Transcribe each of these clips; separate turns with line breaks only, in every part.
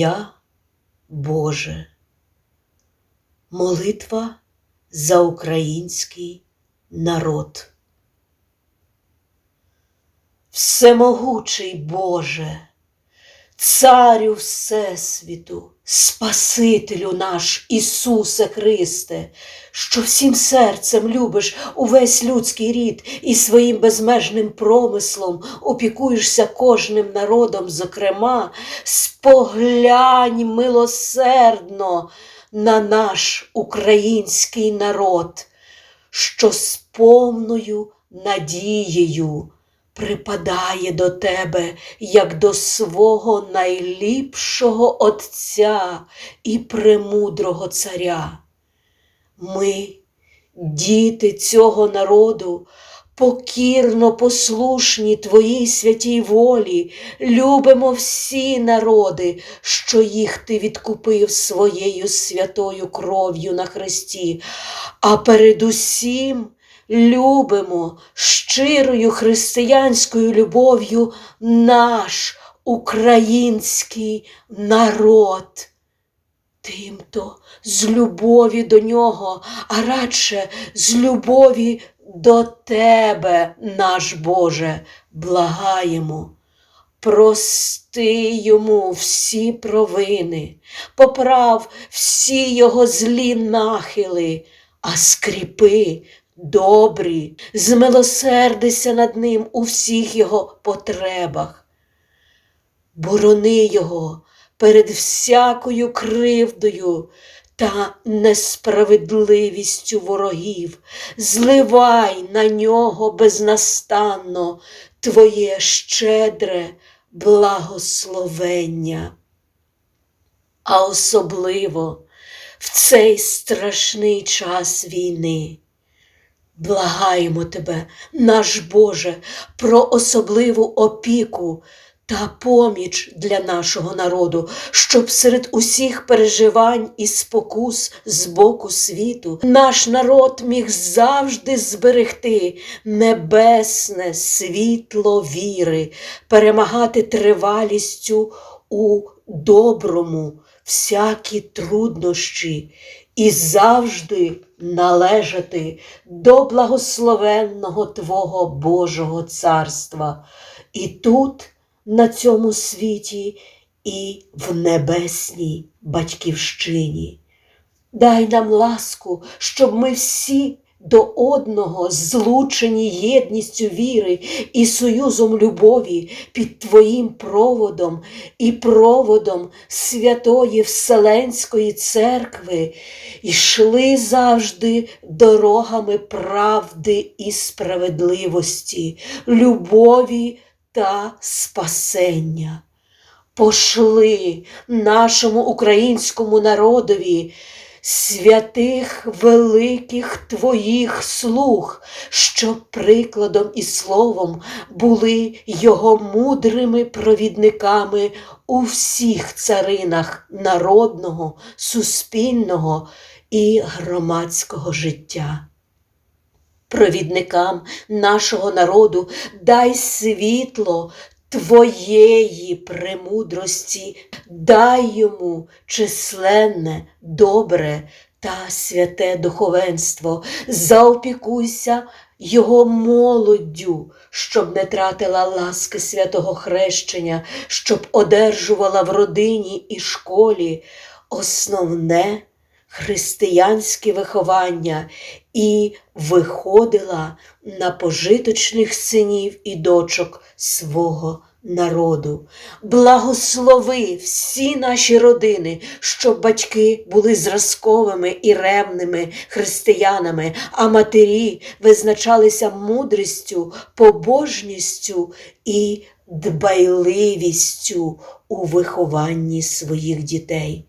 ім'я Боже. Молитва за український народ. Всемогучий Боже, Царю Всесвіту, Спасителю наш Ісусе Христе, що всім серцем любиш увесь людський рід і своїм безмежним промислом опікуєшся кожним народом, зокрема, споглянь милосердно на наш український народ, що з повною надією припадає до тебе, як до свого найліпшого Отця і премудрого Царя. Ми, діти цього народу, покірно послушні Твоїй святій волі, любимо всі народи, що їх Ти відкупив своєю святою кров'ю на Христі, а передусім любимо щирою християнською любов'ю наш український народ. Тимто з любові до нього, а радше з любові до Тебе, наш Боже, благаємо. Прости йому всі провини, поправ всі його злі нахили, а скріпи добрі, змилосердися над ним у всіх його потребах. Борони його перед всякою кривдою та несправедливістю ворогів, зливай на нього безнастанно Твоє щедре благословення. А особливо в цей страшний час війни. Благаємо тебе, наш Боже, про особливу опіку та поміч для нашого народу, щоб серед усіх переживань і спокус з боку світу наш народ міг завжди зберегти небесне світло віри, перемагати тривалістю у доброму всякі труднощі і завжди належати до благословенного Твого Божого царства. І тут, на цьому світі, і в небесній батьківщині. Дай нам ласку, щоб ми всі до одного злучені єдністю віри і союзом любові під Твоїм проводом і проводом Святої Вселенської Церкви йшли завжди дорогами правди і справедливості, любові та спасення. Пошли нашому українському народові святих великих Твоїх слуг, щоб прикладом і словом були його мудрими провідниками у всіх царинах народного, суспільного і громадського життя. Провідникам нашого народу дай світло Твоєї премудрості, дай йому численне, добре та святе духовенство, заопікуйся його молоддю, щоб не тратила ласки святого хрещення, щоб одержувала в родині і школі основне християнське виховання і виходила на пожиточних синів і дочок свого народу. Благослови всі наші родини, щоб батьки були зразковими і ревними християнами, а матері визначалися мудрістю, побожністю і дбайливістю у вихованні своїх дітей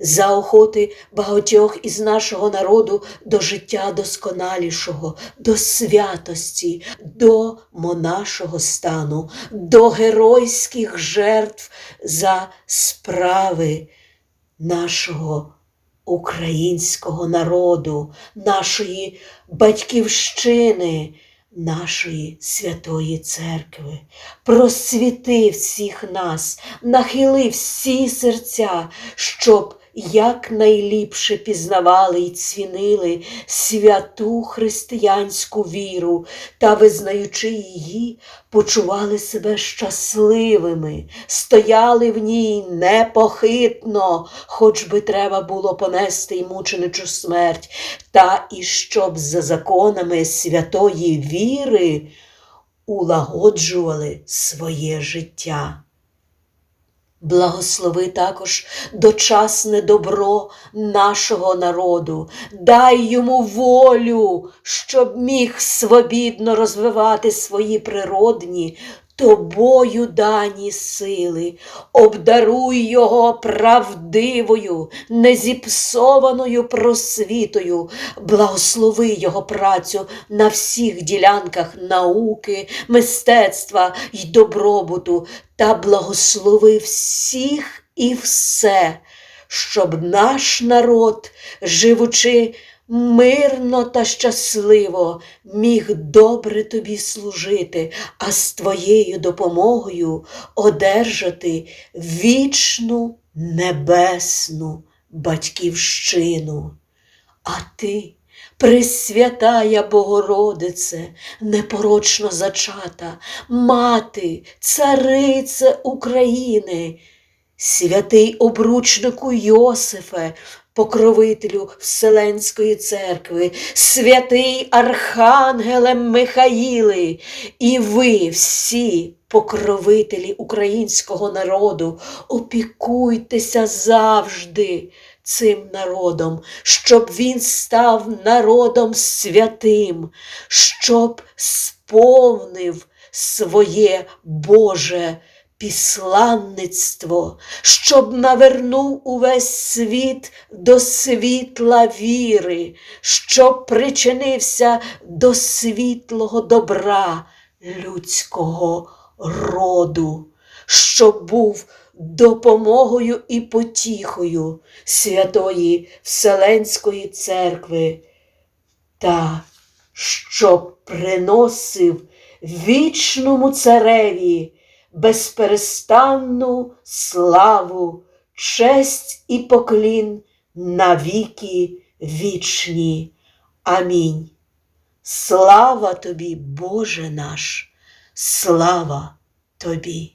заохоти багатьох із нашого народу до життя досконалішого, до святості, до монашого стану, до геройських жертв за справи нашого українського народу, нашої батьківщини, нашої святої церкви. Просвіти всіх нас, нахили всі серця, щоб якнайліпше пізнавали й цінили святу християнську віру та, визнаючи її, почували себе щасливими, стояли в ній непохитно, хоч би треба було понести й мученичу смерть, та і щоб за законами святої віри улагоджували своє життя. Благослови також дочасне добро нашого народу, дай йому волю, щоб міг свобідно розвивати свої природні, тобою дані сили, обдаруй його правдивою, незіпсованою просвітою, благослови його працю на всіх ділянках науки, мистецтва й добробуту, та благослови всіх і все, щоб наш народ, живучи мирно та щасливо, міг добре тобі служити, а з твоєю допомогою одержати вічну небесну батьківщину. А ти, Пресвятая Богородице, непорочно зачата, мати, царице України, святий обручнику Йосифе, покровителю Вселенської церкви, святий Архангеле Михаїли, і ви всі. Покровителі українського народу, опікуйтеся завжди цим народом, щоб він став народом святим, щоб сповнив своє Боже післанництво, щоб навернув увесь світ до світла віри, щоб причинився до світлого добра людського роду, щоб був допомогою і потіхою Святої Вселенської церкви, та щоб приносив вічному цареві безперестанну славу, честь і поклін навіки вічні. Амінь. Слава тобі, Боже наш, слава тобі.